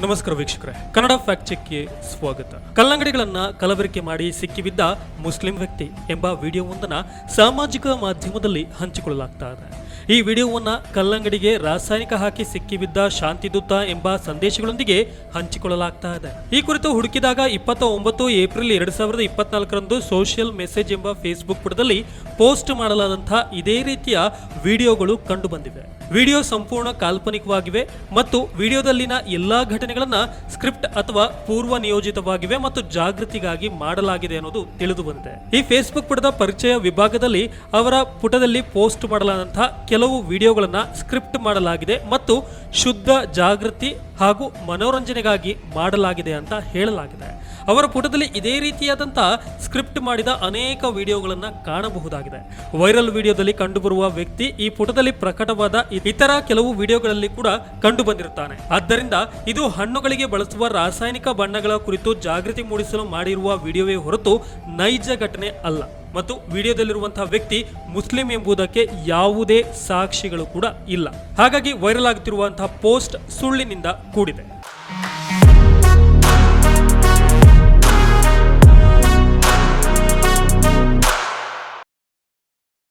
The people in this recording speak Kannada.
ನಮಸ್ಕಾರ ವೀಕ್ಷಕರೇ. ಕನ್ನಡ ಫ್ಯಾಕ್ಟ್ ಚೆಕ್ಗೆ ಸ್ವಾಗತ. ಕಲ್ಲಂಗಡಿಗಳನ್ನ ಕಲಬೆರಕೆ ಮಾಡಿ ಸಿಕ್ಕಿಬಿದ್ದ ಮುಸ್ಲಿಂ ವ್ಯಕ್ತಿ ಎಂಬ ವಿಡಿಯೋವೊಂದನ್ನು ಸಾಮಾಜಿಕ ಮಾಧ್ಯಮದಲ್ಲಿ ಹಂಚಿಕೊಳ್ಳಲಾಗ್ತಾ ಇದೆ. ಈ ವಿಡಿಯೋವನ್ನು ಕಲ್ಲಂಗಡಿಗೆ ರಾಸಾಯನಿಕ ಹಾಕಿ ಸಿಕ್ಕಿಬಿದ್ದ ಶಾಂತಿದೂತ ಎಂಬ ಸಂದೇಶಗಳೊಂದಿಗೆ ಹಂಚಿಕೊಳ್ಳಲಾಗ್ತಾ ಇದೆ. ಈ ಕುರಿತು ಹುಡುಕಿದಾಗ ಇಪ್ಪತ್ತ ಒಂಬತ್ತು ಏಪ್ರಿಲ್ ಎರಡು ಸಾವಿರದ ಇಪ್ಪತ್ನಾಲ್ಕರಂದು ಸೋಷಿಯಲ್ ಮೆಸೇಜ್ ಎಂಬ ಫೇಸ್ಬುಕ್ ಪುಟದಲ್ಲಿ ಪೋಸ್ಟ್ ಮಾಡಲಾದಂತಹ ಇದೇ ರೀತಿಯ ವಿಡಿಯೋಗಳು ಕಂಡು ಬಂದಿವೆ ವಿಡಿಯೋ ಸಂಪೂರ್ಣ ಕಾಲ್ಪನಿಕವಾಗಿವೆ ಮತ್ತು ವಿಡಿಯೋದಲ್ಲಿನ ಎಲ್ಲಾ ಘಟನೆಗಳನ್ನ ಸ್ಕ್ರಿಪ್ಟ್ ಅಥವಾ ಪೂರ್ವ ನಿಯೋಜಿತವಾಗಿವೆ ಮತ್ತು ಜಾಗೃತಿಗಾಗಿ ಮಾಡಲಾಗಿದೆ ಅನ್ನೋದು ತಿಳಿದು ಬಂದಿದೆ ಈ ಫೇಸ್ಬುಕ್ ಪುಟದ ಪರಿಚಯ ವಿಭಾಗದಲ್ಲಿ ಅವರ ಪುಟದಲ್ಲಿ ಪೋಸ್ಟ್ ಮಾಡಲಾದಂತಹ ಕೆಲವು ವಿಡಿಯೋಗಳನ್ನು ಸ್ಕ್ರಿಪ್ಟ್ ಮಾಡಲಾಗಿದೆ ಮತ್ತು ಶುದ್ಧ ಜಾಗೃತಿ ಹಾಗೂ ಮನೋರಂಜನೆಗಾಗಿ ಮಾಡಲಾಗಿದೆ ಅಂತ ಹೇಳಲಾಗಿದೆ. ಅವರ ಪುಟದಲ್ಲಿ ಇದೇ ರೀತಿಯಾದಂಥ ಸ್ಕ್ರಿಪ್ಟ್ ಮಾಡಿದ ಅನೇಕ ವಿಡಿಯೋಗಳನ್ನು ಕಾಣಬಹುದಾಗಿದೆ. ವೈರಲ್ ವಿಡಿಯೋದಲ್ಲಿ ಕಂಡುಬರುವ ವ್ಯಕ್ತಿ ಈ ಪುಟದಲ್ಲಿ ಪ್ರಕಟವಾದ ಇತರ ಕೆಲವು ವಿಡಿಯೋಗಳಲ್ಲಿ ಕೂಡ ಕಂಡು ಬಂದಿರುತ್ತಾನೆ ಆದ್ದರಿಂದ ಇದು ಹಣ್ಣುಗಳಿಗೆ ಬಳಸುವ ರಾಸಾಯನಿಕ ಬಣ್ಣಗಳ ಕುರಿತು ಜಾಗೃತಿ ಮೂಡಿಸಲು ಮಾಡಿರುವ ವಿಡಿಯೋವೇ ಹೊರತು ನೈಜ ಘಟನೆ ಅಲ್ಲ. ಮತ್ತು ವಿಡಿಯೋದಲ್ಲಿರುವಂತಹ ವ್ಯಕ್ತಿ ಮುಸ್ಲಿಂ ಎಂಬುದಕ್ಕೆ ಯಾವುದೇ ಸಾಕ್ಷಿಗಳು ಕೂಡ ಇಲ್ಲ. ಹಾಗಾಗಿ ವೈರಲ್ ಆಗುತ್ತಿರುವಂತಹ ಪೋಸ್ಟ್ ಸುಳ್ಳಿನಿಂದ ಕೂಡಿದೆ.